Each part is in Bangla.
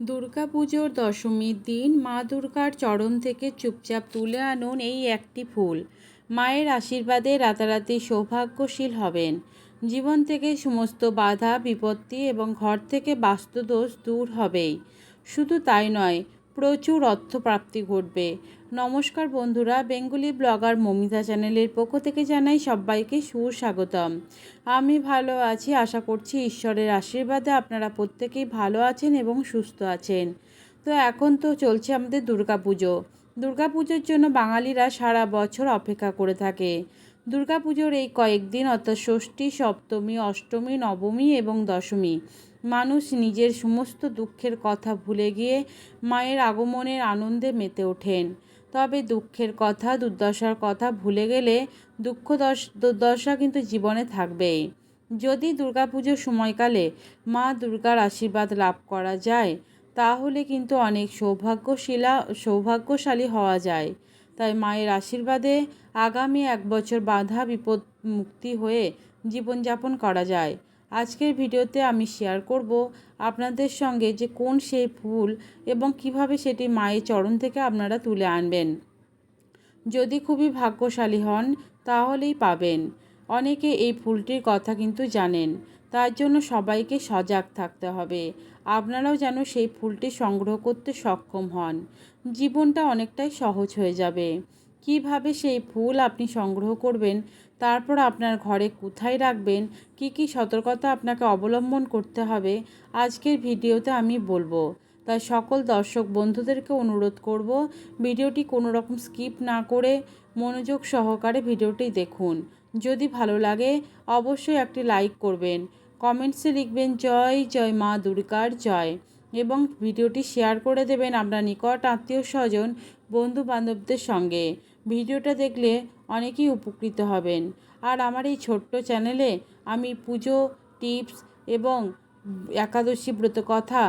দুর্গাপুজোর দশমীর দিন মা দুর্গার চরণ থেকে চুপচাপ তুলে আনুন এই একটি ফুল। মায়ের আশীর্বাদে রাতারাতি সৌভাগ্যশীল হবেন। জীবন থেকে সমস্ত বাধা, বিপত্তি এবং ঘর থেকে বাস্তুদোষ দূর হবেই। শুধু তাই নয় প্রচুর অর্থ প্রাপ্তি ঘটবে। নমস্কার বন্ধুরা, বেঙ্গলি ব্লগার মমিতা চ্যানেলের পক্ষ থেকে জানাই সবাইকে সুস্বাগতম। আমি ভালো আছি, আশা করছি ঈশ্বরের আশীর্বাদে আপনারা প্রত্যেকেই ভালো আছেন এবং সুস্থ আছেন। তো এখন তো চলছে আমাদের দুর্গাপুজো। দুর্গাপুজোর জন্য বাঙালিরা সারা বছর অপেক্ষা করে থাকে। দুর্গাপুজোর এই কয়েকদিন অর্থাৎ ষষ্ঠী, সপ্তমী, অষ্টমী, নবমী এবং দশমী, মানুষ নিজের সমস্ত দুঃখের কথা ভুলে গিয়ে মায়ের আগমনের আনন্দে মেতে ওঠেন। তবে দুঃখের কথা, দুর্দশার কথা ভুলে গেলে দুঃখ দশ, দুর্দশা কিন্তু জীবনে থাকবেই। যদি দুর্গাপুজোর সময়কালে মা দুর্গার আশীর্বাদ লাভ করা যায়, তাহলে কিন্তু অনেক সৌভাগ্যশীলা, সৌভাগ্যশালী হওয়া যায়। তাই মায়ের আশীর্বাদে আগামী এক বছর বাধা বিপদ মুক্তি হয়ে জীবনযাপন করা যায়। আজকের ভিডিওতে আমি শেয়ার করব আপনাদের সঙ্গে যে কোন সেই ফুল এবং কীভাবে সেটি মায়ের চরণ থেকে আপনারা তুলে আনবেন। যদি খুবই ভাগ্যশালী হন, তাহলেই পাবেন। অনেকে এই ফুলটির কথা কিন্তু জানেন। তার জন্য সবাইকে সজাগ থাকতে হবে। আপনারাও যেন সেই ফুলটি সংগ্রহ করতে সক্ষম হন। জীবনটা অনেকটাই সহজ হয়ে যাবে। কীভাবে সেই ফুল আপনি সংগ্রহ করবেন, তারপর আপনার ঘরে কোথায় রাখবেন, কি কি সতর্কতা আপনাকে অবলম্বন করতে হবে, আজকের ভিডিওতে আমি বলব। তাই সকল দর্শক বন্ধুদেরকে অনুরোধ করব, ভিডিওটি কোনো রকম স্কিপ না করে মনোযোগ সহকারে ভিডিওটি দেখুন। যদি ভালো লাগে, অবশ্যই একটি লাইক করবেন। কমেন্টসে লিখবেন, জয় জয় মা দুর্গার জয়। এবং ভিডিওটি শেয়ার করে দেবেন আপনার নিকট আত্মীয় স্বজন বন্ধু বান্ধবদের সঙ্গে। ভিডিওটা দেখলে অনেকেই উপকৃত হবেন। আর আমার এই ছোট্ট চ্যানেলে আমি পুজো, টিপস এবং একাদশী ব্রত কথা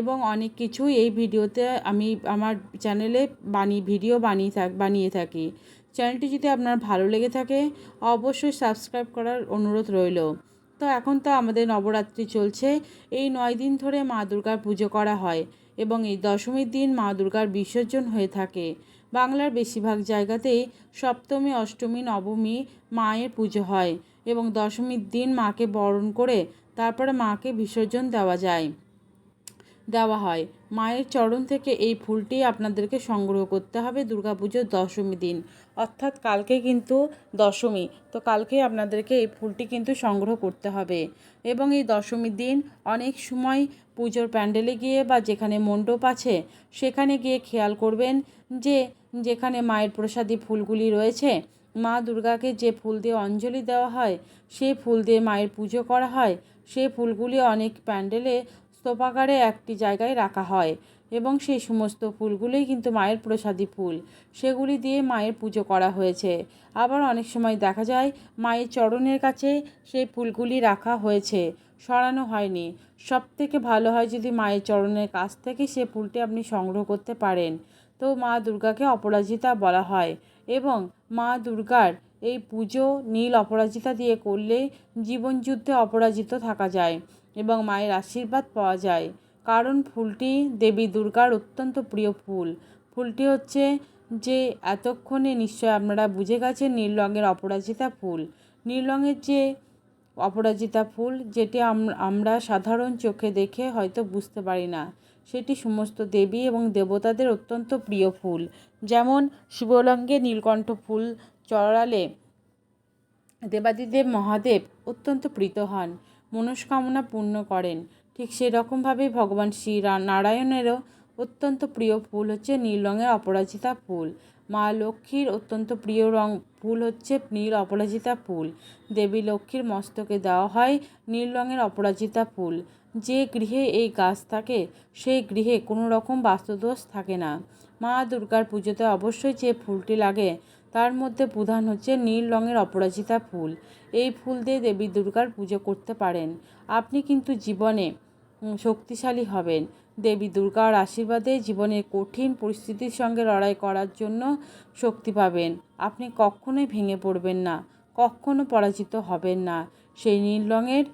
এবং অনেক কিছুই এই ভিডিওতে আমি আমার চ্যানেলে বানিয়ে ভিডিও বানিয়ে থাক বানিয়ে থাকি। চ্যানেলটি যদি আপনার ভালো লেগে থাকে, অবশ্যই সাবস্ক্রাইব করার অনুরোধ রইল। তো এখন তো আমাদের নবরাত্রি চলছে। এই নয় দিন ধরে মা দুর্গার পুজো করা হয় এবং এই দশমীর দিন মা দুর্গার বিসর্জন হয়ে থাকে। বাংলার বেশিরভাগ জায়গাতেই সপ্তমী, অষ্টমী, নবমী মায়ের পুজো হয় এবং দশমীর দিন মাকে বরণ করে তারপরে মাকে বিসর্জন দেওয়া যায়, দেওয়া হয়। মায়ের চরণ থেকে এই ফুলটি আপনাদেরকে সংগ্রহ করতে হবে দুর্গাপুজোর দশমী দিন। অর্থাৎ কালকে কিন্তু দশমী, তো কালকে আপনাদেরকে এই ফুলটি কিন্তু সংগ্রহ করতে হবে। এবং এই দশমীর দিন অনেক সময় পুজোর প্যান্ডেলে গিয়ে বা যেখানে মণ্ডপ আছে, সেখানে গিয়ে খেয়াল করবেন যে যেখানে মায়ের প্রসাদী ফুলগুলি রয়েছে, মা দুর্গাকে যে ফুল দিয়ে অঞ্জলি দেওয়া হয় সেই ফুল দিয়ে মায়ের পুজো করা হয় সেই ফুলগুলি অনেক প্যান্ডেলে স্তূপাকারে একটি জায়গায় রাখা হয় এবং সেই সমস্ত ফুলগুলোই কিন্তু মায়ের প্রসাদী ফুল। সেগুলি দিয়ে মায়ের পুজো করা হয়েছে। আবার অনেক সময় দেখা যায় মায়ের চরণের কাছে সেই ফুলগুলি রাখা হয়েছে। সরানো হয়নি। সব থেকে ভালো হয় যদি মায়ের চরণের কাছ থেকে সে ফুলটি আপনি সংগ্রহ করতে পারেন। তো মা দুর্গাকে অপরাজিতা বলা হয় এবং মা দুর্গার এই পুজো নীল অপরাজিতা দিয়ে করলে জীবনযুদ্ধে অপরাজিত থাকা যায়। এবং মায়ের আশীর্বাদ পাওয়া যায়। কারণ ফুলটি দেবী দুর্গার অত্যন্ত প্রিয় ফুল। ফুলটি হচ্ছে যে এতক্ষণে নিশ্চয় আপনারা বুঝে গেছেন নীল রঙের অপরাজিতা ফুল। নীল রঙের যে অপরাজিতা ফুল, যেটি আমরা সাধারণ চোখে দেখে হয়তো বুঝতে পারি না, সেটি সমস্ত দেবী এবং দেবতাদের অত্যন্ত প্রিয় ফুল। যেমন শিবলঙ্গে নীলকণ্ঠ ফুল চড়ালে দেবাদিদেব মহাদেব অত্যন্ত প্রীত হন। মনস্কামনা পূর্ণ করেন। ঠিক সেরকমভাবেই ভগবান শ্রী নারায়ণেরও অত্যন্ত প্রিয় ফুল হচ্ছে নীল রঙের অপরাজিতা ফুল। মা লক্ষ্মীর অত্যন্ত প্রিয় রং ফুল হচ্ছে নীল অপরাজিতা ফুল। দেবী লক্ষ্মীর মস্তকে দেওয়া হয় নীল রঙের অপরাজিতা ফুল। যে গৃহে এই গাছ থাকে, সেই গৃহে কোনো রকম বাস্তুদোষ থাকে না। মা দুর্গার পুজোতে অবশ্যই যে ফুলটি লাগে তার মধ্যে প্রধান হচ্ছে নীল রঙের অপরাজিতা ফুল। এই ফুল দিয়ে দেবী দুর্গার পুজো করতে পারেন। আপনি কিন্তু জীবনে শক্তিশালী হবেন। দেবী দুর্গার আশীর্বাদে জীবনের কঠিন পরিস্থিতির সঙ্গে লড়াই করার জন্য শক্তি পাবেন। আপনি কখনোই ভেঙে পড়বেন না, কখনো পরাজিত হবেন না। সেই নীল রঙের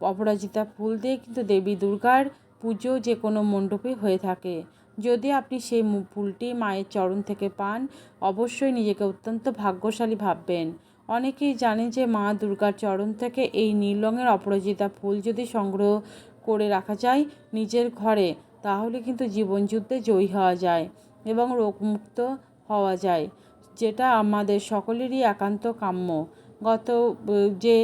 অপরাজিতা ফুল দিয়ে কিন্তু দেবী দুর্গার পুজো যে কোনো মণ্ডপে হয়ে থাকে। যদি আপনি সেই ফুলটি মায়ের চরণ থেকে পান, অবশ্যই নিজেকে অত্যন্ত ভাগ্যশালী ভাববেন। অনেকেই জানে যে মা দুর্গার চরণ থেকে এই নীল রঙের অপরাজিতা ফুল যদি সংগ্রহ করে রাখা যায় নিজের ঘরে, তাহলে কিন্তু জীবনযুদ্ধে জয়ী হওয়া যায় এবং রোগমুক্ত হওয়া যায়, যেটা আমাদের সকলেরই একান্ত কাম্য। গত যে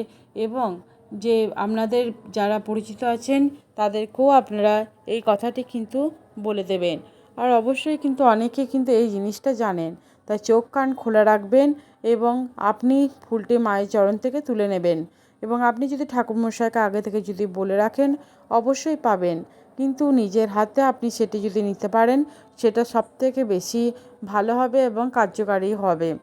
এবং যে আপনাদের যারা পরিচিত আছেন, তাদেরকেও আপনারা এই কথাটি কিন্তু বলে দেবেন। আর অবশ্যই কিন্তু অনেকে কিন্তু এই জিনিসটা জানেন। তাই চোখ কান খোলা রাখবেন এবং আপনি ফুলটি মায়ের চরণ থেকে তুলে নেবেন। এবং আপনি যদি ঠাকুরমশাইকে আগে থেকে যদি বলে রাখেন, অবশ্যই পাবেন। কিন্তু নিজের হাতে আপনি সেটি যদি নিতে পারেন, সেটা সবথেকে বেশি ভালো হবে এবং কার্যকারী হবে।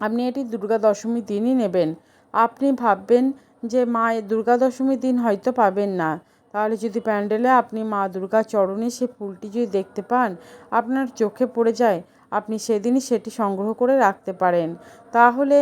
আপনি এটি দুর্গা দশমীর দিনই নেবেন। আপনি ভাববেন যে মা দুর্গা দশমীর দিন হয়তো পাবেন না। তাহলে যদি প্যান্ডেলে আপনি মা দুর্গা চরণে সে ফুলটি যদি দেখতে পান, আপনার চোখে পড়ে যায়, আপনি সেদিনই সেটি সংগ্রহ করে রাখতে পারেন। তাহলে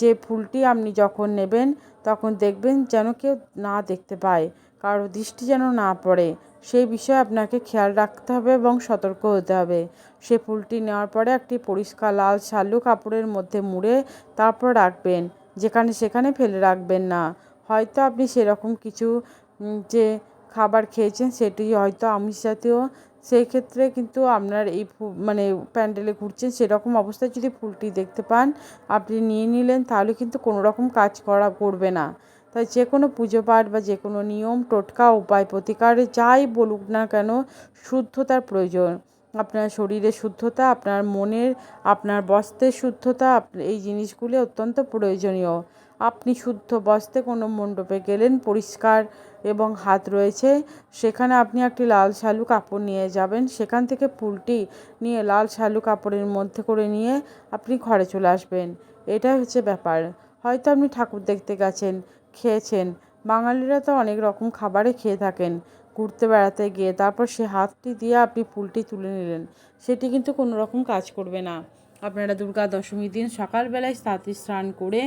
যে ফুলটি আপনি যখন নেবেন, তখন দেখবেন যেন কেউ না দেখতে পায়, কারও দৃষ্টি যেন না পড়ে। সেই বিষয়ে আপনাকে খেয়াল রাখতে হবে এবং সতর্ক হতে হবে। সে ফুলটি নেওয়ার পরে একটি পরিষ্কার লাল শালু কাপড়ের মধ্যে মুড়ে তারপর রাখবেন। যেখানে সেখানে ফেলে রাখবেন না। হয়তো আপনি সেরকম কিছু যে খাবার খেয়েছেন সেটি হয়তো আমিষ জাতীয়, সেই ক্ষেত্রে কিন্তু আপনার এই মানে প্যান্ডেলে ঘুরছেন সেরকম অবস্থায় যদি ফুলটি দেখতে পান, আপনি নিয়ে নিলেন তাহলে কিন্তু কোনো রকম কাজ করা করবে না। তাই যে কোনো পুজো পাঠ বা যে কোনো নিয়ম, টোটকা, উপায়, প্রতিকারে যাই বলুক না কেন, শুদ্ধতার প্রয়োজন। আপনার শরীরের শুদ্ধতা, আপনার মনের, আপনার বস্ত্রের শুদ্ধতা এই জিনিসগুলি অত্যন্ত প্রয়োজনীয়। আপনি শুদ্ধ বস্ত্রে কোনো মণ্ডপে গেলেন, পরিষ্কার এবং হাত রয়েছে, সেখানে আপনি একটি লাল শালু কাপড় নিয়ে যাবেন, সেখান থেকে ফুলটি নিয়ে লাল শালু কাপড়ের মধ্যে করে নিয়ে আপনি ঘরে চলে আসবেন। এটাই হচ্ছে ব্যাপার। হয়তো আপনি ঠাকুর দেখতে গেছেন, খেয়েছেন। বাঙালিরা তো অনেক রকম খাবারে খেয়ে থাকেন। ঘুরতে বেড়াতে গিয়ে তারপর সে হাতটি দিয়ে আপনি ফুলটি তুলে নিলেন, সেটি কিন্তু কোনো রকম কাজ করবে না। আপনারা দুর্গা দশমীর দিন সকালবেলায় তাঁতি স্নান করে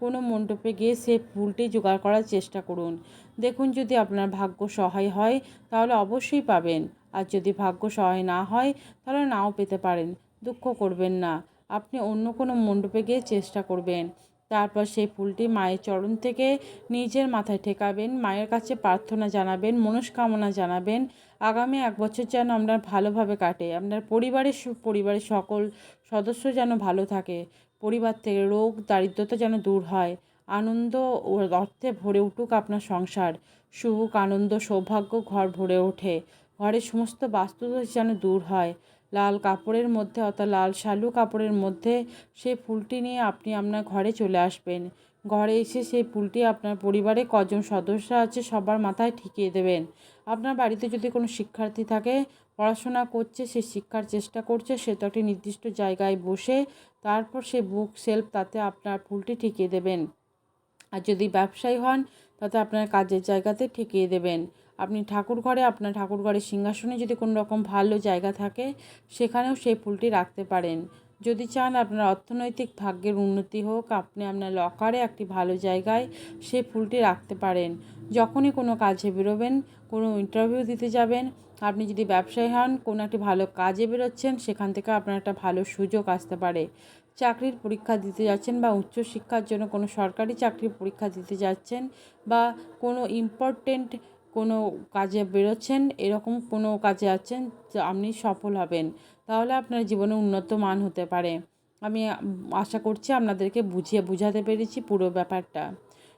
কোনো মণ্ডপে গিয়ে সে ফুলটি জোগাড় করার চেষ্টা করুন। দেখুন যদি আপনার ভাগ্য সহায় হয়, তাহলে অবশ্যই পাবেন। আর যদি ভাগ্য সহায় না হয়, তাহলে নাও পেতে পারেন। দুঃখ করবেন না। আপনি অন্য কোনো মণ্ডপে গিয়ে চেষ্টা করবেন। তারপর সেই ফুলটি মায়ের চরণ থেকে নিজের মাথায় ঠেকাবেন, মায়ের কাছে প্রার্থনা জানাবেন, মনস্কামনা জানাবেন, আগামী এক বছর যেন আপনার ভালোভাবে কাটে আপনার পরিবারের পরিবারের সকল সদস্য যেন ভালো থাকে, পরিবার থেকে রোগ, দারিদ্রতা যেন দূর হয়, আনন্দ ও অর্থে ভরে উঠুক আপনার সংসার, সুখ, আনন্দ, সৌভাগ্য ঘর ভরে ওঠে, ঘরের সমস্ত বাস্তুদোষ যেন দূর হয়। লাল কাপড়ের মধ্যে অর্থাৎ লাল শালু কাপড়ের মধ্যে সেই ফুলটি নিয়ে আপনি আপনার ঘরে চলে আসবেন। ঘরে এসে সেই ফুলটি আপনার পরিবারে কজন সদস্য আছে সবার মাথায় ঠিকিয়ে দেবেন। আপনার বাড়িতে যদি কোনো শিক্ষার্থী থাকে, পড়াশোনা করছে, সে শিক্ষার চেষ্টা করছে, সে তো একটি নির্দিষ্ট জায়গায় বসে তারপর সে বুক সেলফ তাতে আপনার ফুলটি ঠিকিয়ে দেবেন। আর যদি ব্যবসায়ী হন, তাতে আপনার কাজের জায়গাতে ঠেকিয়ে দেবেন। আপনি ঠাকুর ঘরে, আপনার ঠাকুর ঘরের সিংহাসনে যদি কোনো রকম ভালো জায়গা থাকে, সেখানেও সেই ফুলটি রাখতে পারেন। যদি চান আপনার অর্থনৈতিক ভাগ্যের উন্নতি হোক, আপনি আপনার লকারে একটি ভালো জায়গায় সেই ফুলটি রাখতে পারেন। যখনই কোনো কাজে বেরোবেন, কোনো ইন্টারভিউ দিতে যাবেন, আপনি যদি ব্যবসায়ী হন, কোনো একটি ভালো কাজে বেরোচ্ছেন, সেখান থেকে আপনার একটা ভালো সুযোগ আসতে পারে। চাকরির পরীক্ষা দিতে যাচ্ছেন বা উচ্চশিক্ষার জন্য কোনো সরকারি চাকরির পরীক্ষা দিতে যাচ্ছেন বা কোনো ইম্পর্টেন্ট কোনো কাজে বেরোচ্ছেন, এরকম কোনো কাজে আছেন আপনি সফল হবেন। তাহলে আপনার জীবনে উন্নত মান হতে পারে। আমি আশা করছি আপনাদেরকে বুঝিয়ে বুঝাতে পেরেছি পুরো ব্যাপারটা।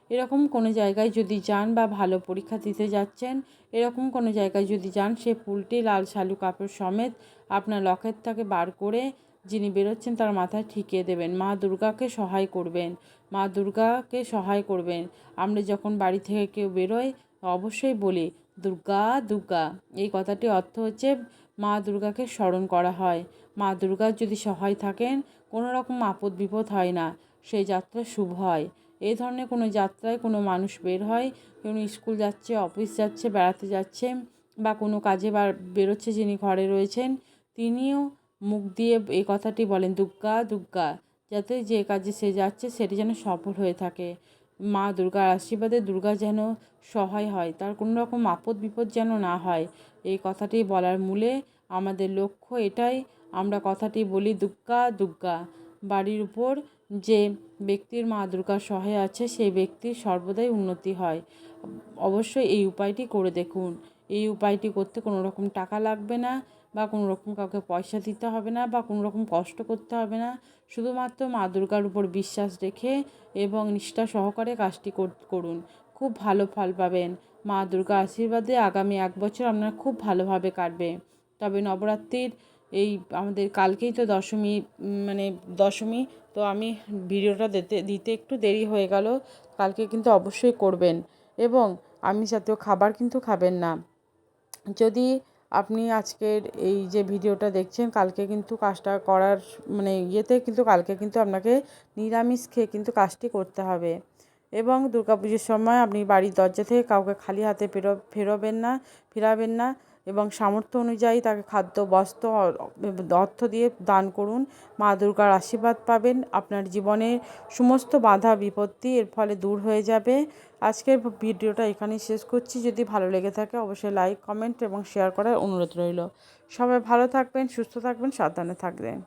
এরকম কোনো জায়গায় যদি যান বা ভালো পরীক্ষা দিতে যাচ্ছেন, এরকম কোনো জায়গায় যদি যান, সে ফুলটি লাল শালু কাপড় সমেত আপনার লকেট থেকে বার করে যিনি বেরোচ্ছেন তার মাথায় ঠিকিয়ে দেবেন। মা দুর্গাকে সহায় করবেন। মা দুর্গাকে সহায় করবেন। আমরা যখন বাড়ি থেকে কেউ বেরোয় অবশ্যই বলি, দুর্গা দুর্গা। এই কথাটি অর্থ হচ্ছে মা দুর্গাকে স্মরণ করা হয়। মা দুর্গার যদি সহায় থাকেন, কোনো রকম আপদ বিপদ হয় না সেই যাত্রা শুভ হয়। এই ধরনের কোনো যাত্রায় কোনো মানুষ বের হয়, কোনো স্কুল যাচ্ছে, অফিস যাচ্ছে, বেড়াতে যাচ্ছে বা কোনো কাজে বেরোচ্ছে যিনি ঘরে রয়েছেন, তিনিও মুখ দিয়ে এই কথাটি বলেন, দুর্গা দুর্গা। যাতে যে কাজে সে যাচ্ছে, সেটি যেন সফল হয়ে থাকে। মা দুর্গার আশীর্বাদে দুর্গা যেন সহায় হয়, তার কোনো রকম আপদ বিপদ যেন না হয়। এই কথাটি বলার মূলে আমাদের লক্ষ্য এটাই, আমরা কথাটি বলি দুর্গা দুর্গা বাড়ির উপর যে ব্যক্তির মা দুর্গার সহায় আছে, সেই ব্যক্তির সর্বদাই উন্নতি হয়। অবশ্যই এই উপায়টি করে দেখুন। এই উপায়টি করতে কোনো রকম টাকা লাগবে না। বা কোনো রকম কাউকে পয়সা দিতে হবে না বা কোনো রকম কষ্ট করতে হবে না। শুধুমাত্র মা দুর্গার উপর বিশ্বাস রেখে এবং নিষ্ঠা সহকারে কাজটি কর- করুন। খুব ভালো ফল পাবেন। মা দুর্গা আশীর্বাদে আগামী এক বছর আপনার খুব ভালোভাবে কাটবে। তবে নবরাত্রির এই আমাদের কালকেই তো দশমী মানে দশমী, তো আমি ভিডিওটা দিতে দিতে একটু দেরি হয়ে গেল। কালকে কিন্তু অবশ্যই করবেন। এবং আমি জাতীয় খাবার কিন্তু খাবেন না। যদি আপনি আজকের এই যে ভিডিওটা দেখছেন, কালকে কিন্তু কাজটা করার মানে ইয়েতে কিন্তু কালকে কিন্তু আপনাকে নিরামিষ খেয়ে কিন্তু কাজটি করতে হবে। এবং দুর্গাপুজোর সময় আপনি বাড়ির দরজা থেকে কাউকে খালি হাতে ফেরো, ফেরোবেন না, ফেরাবেন না এবং সামর্থ্য অনুযায়ী তাকে খাদ্য, বস্ত্র অর্থ দিয়ে দান করুন। মা দুর্গার আশীর্বাদ পাবেন। আপনার জীবনের সমস্ত বাধা, বিপত্তি এর ফলে দূর হয়ে যাবে। আজকের ভিডিওটা এখানেই শেষ করছি। যদি ভালো লেগে থাকে অবশ্যই লাইক, কমেন্ট এবং শেয়ার করার অনুরোধ রইল। সবাই ভালো থাকবেন, সুস্থ থাকবেন, সাবধানে থাকবেন।